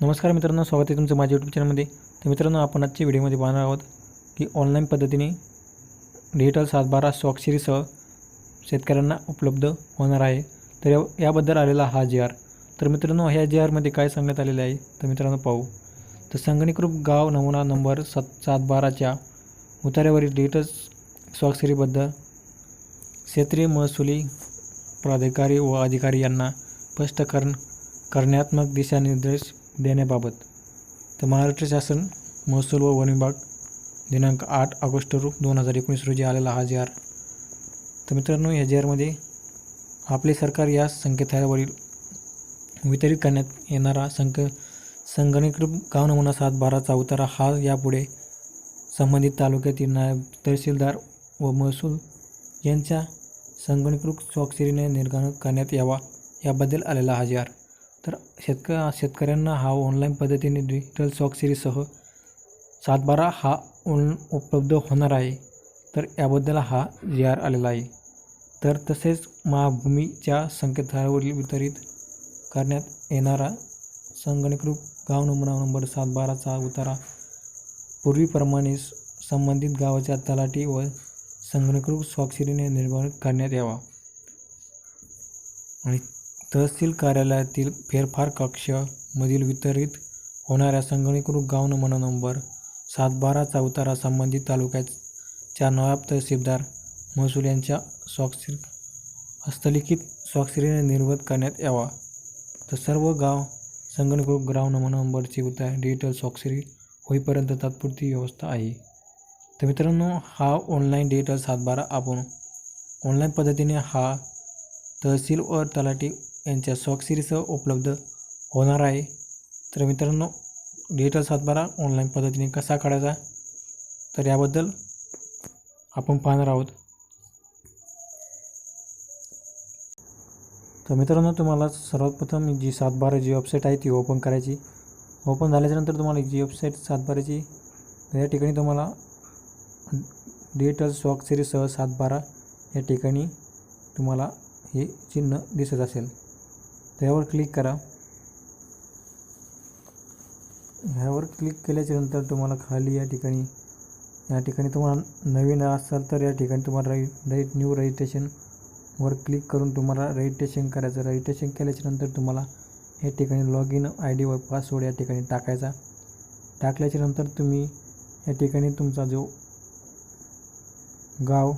नमस्कार मित्रांनो स्वागत आहे तुमचं माझ्या यूट्यूब चॅनलमध्ये तर मित्रांनो आपण आजच्या व्हिडिओमध्ये पाहणार आहोत की ऑनलाईन पद्धतीने डिजिटल सातबारा स्वाक्षरीसह शेतकऱ्यांना उपलब्ध होणार आहे. तर याबद्दल आलेला हा जी आर तर मित्रांनो ह्या जी आरमध्ये काय सांगण्यात आलेले आहे तर मित्रांनो पाहू. तर संगणीकृत गाव नमुना नंबर सात सात बाराच्या उतार्यावरील डिजिटल स्वाक्षरीबद्दल क्षेत्रीय महसुली प्राधिकारी व अधिकारी यांना स्पष्ट करण करण्यात्मक दिशानिर्देश देण्याबाबत. तर महाराष्ट्र शासन महसूल व वन विभाग दिनांक आठ ऑगस्ट रु दोन हजार एकोणीस रोजी आलेला हा जे आर. तर मित्रांनो या जे आरमध्ये आपले सरकार या संकेतस्थळावरील वितरित करण्यात येणारा संक संगणकीकृत गाव नमुना सात बाराचा उतारा हा यापुढे संबंधित तालुक्यातील नायब तहसीलदार व महसूल यांच्या संगणकीकृत स्वाक्षरीने निर्गमन करण्यात यावा याबद्दल आलेला हा जे आर. तर शेतक शेतकऱ्यांना हा ऑनलाईन पद्धतीने डिजिटल स्वाक्षरीसह सातबारा हा ऑन उपलब्ध होणार आहे. तर याबद्दल हा जी आर आलेला आहे. तर तसेच महाभूमीच्या संकेतस्थळावरील वितरित करण्यात येणारा संगणकरूप गाव नमुना नंबर सात बाराचा उतारा पूर्वीप्रमाणे संबंधित गावाच्या तलाठी व संगणकरूप स्वाक्षरीने निर्माण करण्यात यावा. आणि तहसील कार्यालयातील फेरफार कक्षमधील वितरित होणाऱ्या संगणकीकृत गाव नमुना नंबर सात बाराचा उतारा संबंधित तालुक्याच्या नायब तहसीलदार महसूल यांच्या स्वाक्षरी हस्तलिखित स्वाक्षरीने निर्गत करण्यात यावा. तर सर्व गाव संगणकृत गाव नमुना नंबरची उतार डिजिटल स्वाक्षरी होईपर्यंत तात्पुरती व्यवस्था आहे. तर मित्रांनो हा ऑनलाईन डिजिटल सातबारा आपण ऑनलाईन पद्धतीने हा तहसील व तलाठी यांच्या सॉक सिरीसह उपलब्ध होणार आहे. तर मित्रांनो डिजिटल सातबारा ऑनलाईन पद्धतीने कसा काढायचा? तर याबद्दल आपण पाहणार आहोत. तर मित्रांनो तुम्हाला सर्वात प्रथम जी सातबारा जी वेबसाईट आहे ती ओपन करायची. ओपन झाल्याच्यानंतर तुम्हाला जी वेबसाईट सातबाराची या ठिकाणी तुम्हाला डिजिटल स्वाक्षरीसह सातबारा या ठिकाणी तुम्हाला हे चिन्ह दिसत असेल. त्यावर क्लिक करा. ह्यावर क्लिक केल्याच्यानंतर तुम्हाला खाली या ठिकाणी या ठिकाणी तुम्हाला नवीन असाल तर या ठिकाणी तुम्हाला राई राईट न्यू रजिस्ट्रेशनवर क्लिक करून तुम्हाला रजिस्ट्रेशन करायचं. रजिस्ट्रेशन केल्याच्यानंतर तुम्हाला या ठिकाणी लॉग इन आय डी व पासवर्ड या ठिकाणी टाकायचा. टाकल्याच्यानंतर तुम्ही या ठिकाणी तुमचा जो गाव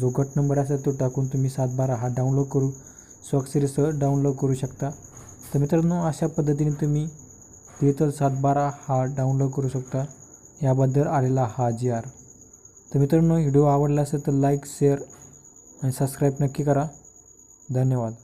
जो गट नंबर असेल तो टाकून तुम्ही सातबारा हा डाउनलोड करू. स्वाक्षरीसह डाउनलोड करू शकता. तर मित्रांनो अशा पद्धतीने तुम्ही डिजिटल सातबारा हा डाउनलोड करू शकता. याबद्दल आलेला हा जी आर तर मित्रांनो व्हिडिओ आवडला असेल तर लाईक शेअर आणि सबस्क्राईब नक्की करा. धन्यवाद.